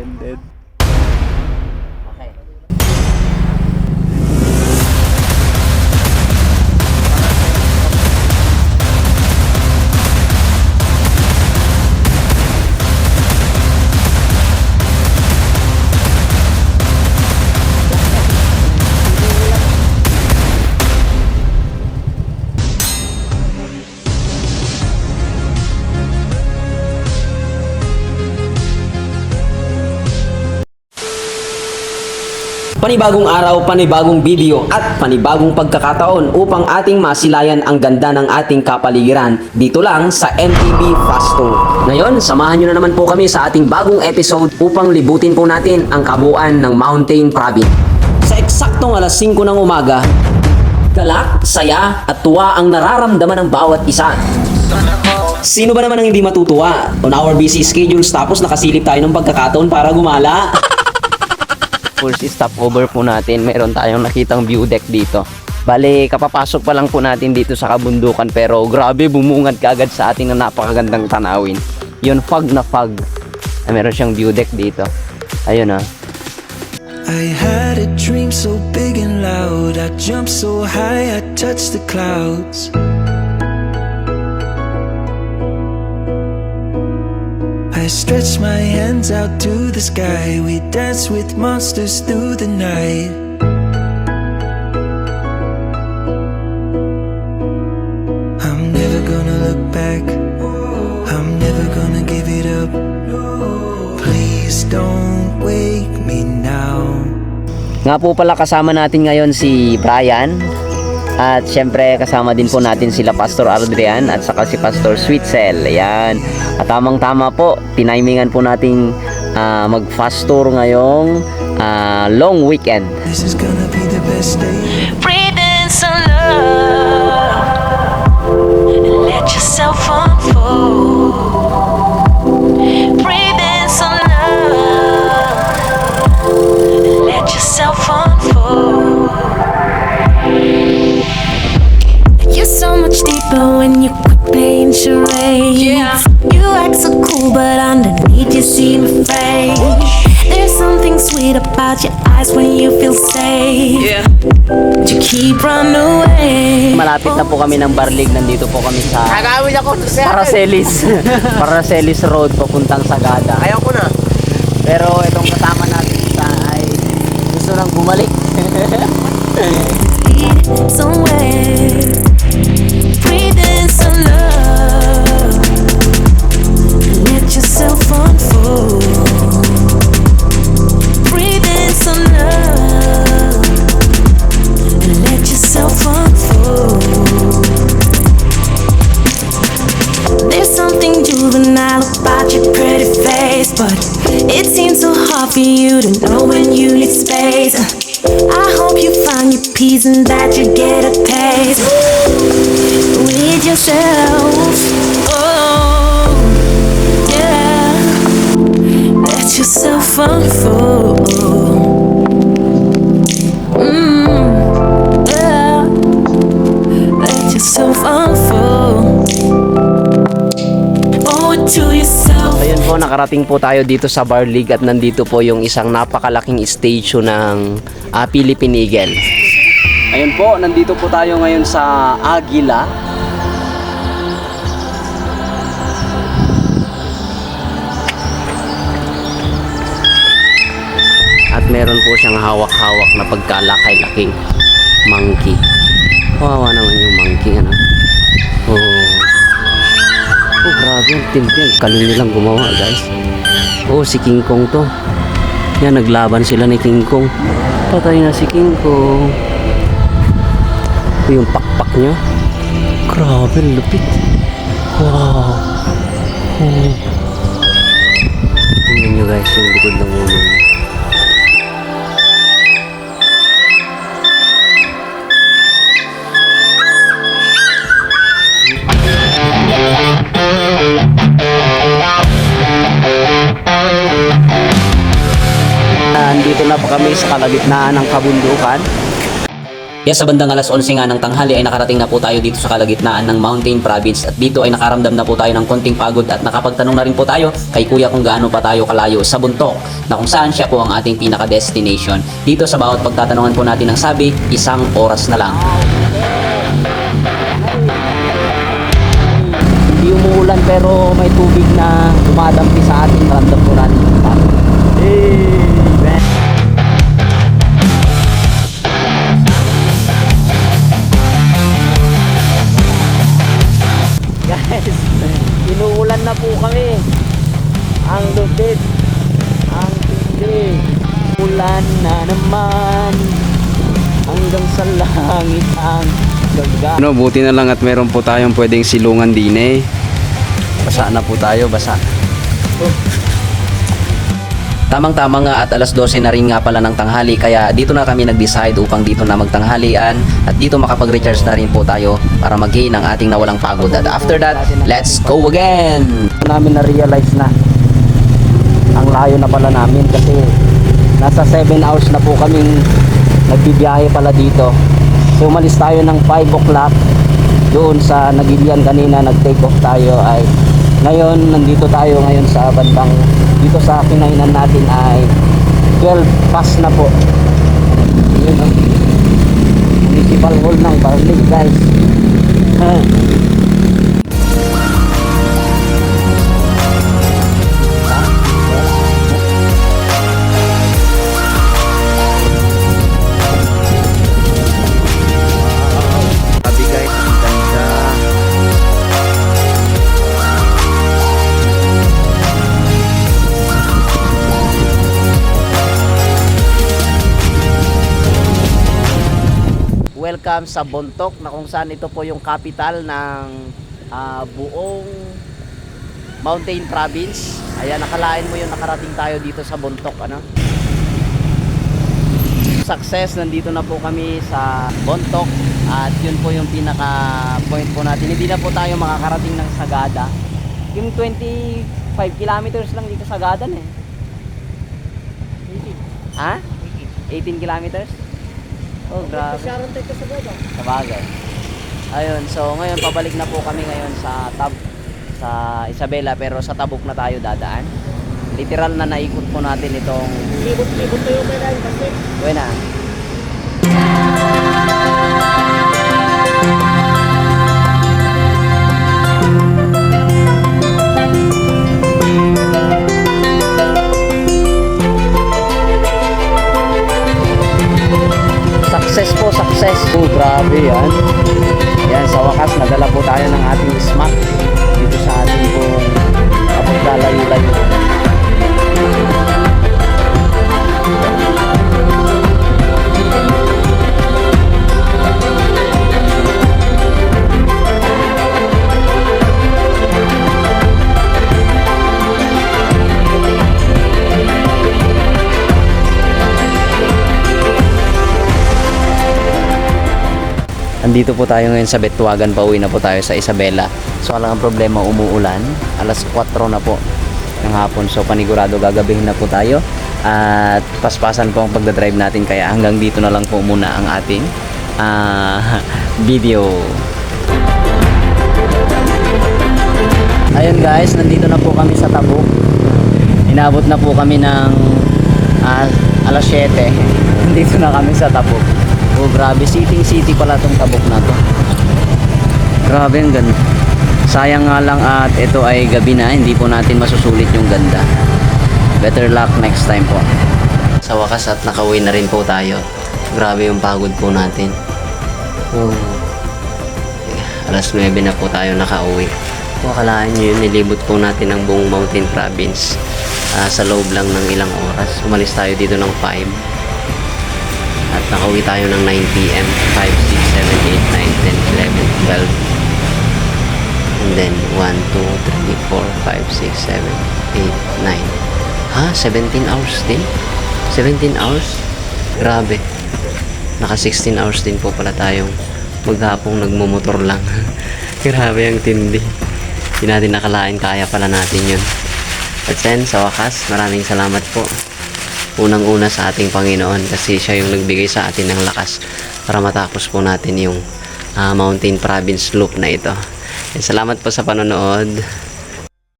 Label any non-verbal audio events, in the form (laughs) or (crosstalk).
ended. Panibagong araw, panibagong video at panibagong pagkakataon upang ating masilayan ang ganda ng ating kapaligiran dito lang sa MTV Fast Tour. Ngayon, samahan nyo na naman po kami sa ating bagong episode upang libutin po natin ang kabuuan ng Mountain Province. Sa eksaktong alas 5 ng umaga, galak, saya at tuwa ang nararamdaman ng bawat isa. Sino ba naman ang hindi matutuwa? On our busy schedules tapos nakasilip tayo ng pagkakataon para gumala. (laughs) First stopover po natin, meron tayong nakitang view deck dito. Bale, kapapasok pa lang po natin dito sa kabundukan pero grabe bumungad kaagad sa ating na napakagandang tanawin. Yun, fog na fog. Ah, meron siyang view deck dito. Ayun ah. I had a dream so big and loud. I jumped so high, I touched the clouds. I stretched my hands out to the sky. We danced with monsters through the night. I'm never gonna look back. I'm never gonna give it up. Please don't wake me now. Nga po pala kasama natin ngayon si Brian. At syempre kasama din po natin sila Pastor Adrian at saka si Pastor Sweetcell. Ayan. At tamang tama po, tinimingan po nating ah, mag-fast tour ngayong ah, long weekend. This is gonna be the best day. Seem afraid. There's something sweet about your eyes when you feel safe. Yeah. You keep running away. Malapit na po kami ng Barlig. Nandito po kami sa Agawin ako sa Paracelis. (laughs) Paracelis Road papuntang Sagada. Ayaw ko na. Pero itong kasama natin sa ay gusto nang bumalik. And that you get a taste with yourself. Oh, yeah. Let yourself unfold. Mm, yeah. Yourself unfold. Owe it to yourself. Ayun po, nakarating po tayo dito sa Barlig at nandito po yung isang napakalaking statue ng ah, Philippine Eagle. Ayun po, nandito po tayo ngayon sa Agila. At meron po siyang hawak-hawak na pagkalakay-laking monkey. Kawawa naman yung monkey, ano? Oh. Oh, grabe. Ang tindi. Ang Galing nilang gumawa, guys. Oh, si King Kong to. Yan, naglaban sila ni King Kong. Patay na si King Kong. Oh, yung pakpak niya. Grabe, lupit. Wow. Oh. Tingnan nyo guys, yung likod ng ulo niya. Nandito na po kami sa kalagitnaan ng kabundukan. Yes, sa bandang alas 11 nga ng tanghali ay nakarating na po tayo dito sa kalagitnaan ng Mountain Province at dito ay nakaramdam na po tayo ng konting pagod at nakapagtanong na rin po tayo kay kuya kung gaano pa tayo kalayo sa buntok na kung saan siya po ang ating pinaka-destination. Dito sa bawat pagtatanungan po natin ng sabi, isang oras na lang. Hindi umuulan pero may tubig na dumadampi sa ating ramdam po natin. Amen. Hanggang sa langit ang gaga. Ano, buti na lang at meron po tayong pwedeng silungan din eh. Basa na po tayo, basa. Tamang-tama nga at alas 12 na rin nga pala ng tanghali kaya dito na kami nag-decide upang dito na magtanghalian at dito makapag-recharge na rin po tayo para mag-gain ang ating nawalang pagod. At after that, let's go again! namin na-realize na ang layo na pala namin kasi nasa 7 hours na po kaming nagbibiyahe pala dito. So umalis tayo ng 5 o'clock doon sa Nagilian kanina nag-take off tayo ay ngayon nandito tayo ngayon sa bandang dito sa kinainan natin ay 12 past na po. Yun o. Municipal Hall ng Barlig guys. (laughs) Welcome sa Bontok na kung saan ito po yung capital ng ah, buong Mountain Province. Ayan, nakalain mo yung nakarating tayo dito sa Bontok, ano? success nandito na po kami sa Bontok at yun po yung pinaka point po natin hindi na po tayo makakarating ng Sagada yung 25 kilometers lang dito Sagadan eh ha? 18 kilometers? Oh grabe. sa bagay ayun so ngayon pabalik na po kami ngayon sa tab sa Isabela pero sa Tabuk na tayo dadaan. Literal na naikot po natin itong libot-libot tayo kasi buena Andito po tayo ngayon sa Betwagan, pauwi na po tayo sa Isabela. So wala ang problema, umuulan. Alas 4 na po ng hapon. So panigurado gagabihin na po tayo. At paspasan po ang pagdadrive natin. Kaya hanggang dito na lang po muna ang ating ah, (laughs) video. Ayun guys, nandito na po kami sa Tabuk. Inabot na po kami ng ah, alas 7. (laughs) Nandito na kami sa Tabuk. Oh, grabe. Sitting city pala tong Tabuk na to. Grabe ang ganda. Sayang nga lang at ito ay gabi na. Hindi po natin masusulit yung ganda. Better luck next time po. Sa wakas at nakauwi na rin po tayo. Grabe yung pagod po natin. Oh. Alas 9 na po tayo nakauwi. Kung akalaan nyo yun, nilibot po natin ang buong Mountain Province ah, sa loob lang ng ilang oras. Umalis tayo dito ng 5. Nakauwi tayo ng 9pm. 5, 6, 7, 8, 9, 10, 11, 12. And then 1, 2, 3, 4, 5, 6, 7, 8, 9. Ha? 17 hours din? 17 hours? Grabe. Naka 16 hours din po pala tayong maghapong nagmumotor lang. (laughs) Grabe ang tindi. Hindi natin nakalain kaya pala natin yun. At then, sa wakas, maraming salamat po unang-una sa ating Panginoon kasi siya yung nagbigay sa atin ng lakas para matapos po natin yung ah, Mountain Province Loop na ito. Yan, salamat po sa panonood.